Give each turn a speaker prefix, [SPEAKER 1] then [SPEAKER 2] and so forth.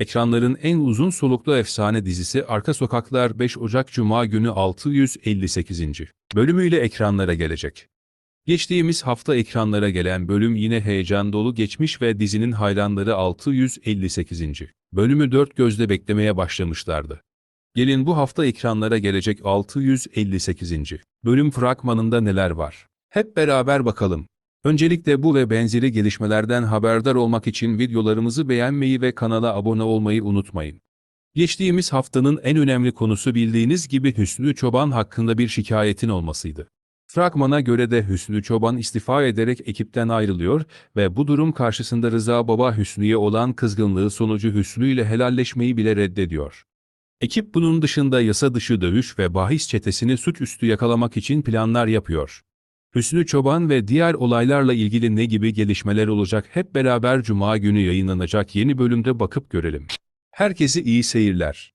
[SPEAKER 1] Ekranların en uzun soluklu efsane dizisi Arka Sokaklar 5 Ocak Cuma günü 658. bölümüyle ekranlara gelecek. Geçtiğimiz hafta ekranlara gelen bölüm yine heyecan dolu geçmiş ve dizinin hayranları 658. bölümü dört gözle beklemeye başlamışlardı. Gelin bu hafta ekranlara gelecek 658. bölüm fragmanında neler var? Hep beraber bakalım. Öncelikle bu ve benzeri gelişmelerden haberdar olmak için videolarımızı beğenmeyi ve kanala abone olmayı unutmayın. Geçtiğimiz haftanın en önemli konusu bildiğiniz gibi Hüsnü Çoban hakkında bir şikayetin olmasıydı. Fragmana göre de Hüsnü Çoban istifa ederek ekipten ayrılıyor ve bu durum karşısında Rıza Baba Hüsnü'ye olan kızgınlığı sonucu Hüsnü ile helalleşmeyi bile reddediyor. Ekip bunun dışında yasa dışı dövüş ve bahis çetesini suçüstü yakalamak için planlar yapıyor. Hüsnü Çoban ve diğer olaylarla ilgili ne gibi gelişmeler olacak hep beraber Cuma günü yayınlanacak yeni bölümde bakıp görelim. Herkese iyi seyirler.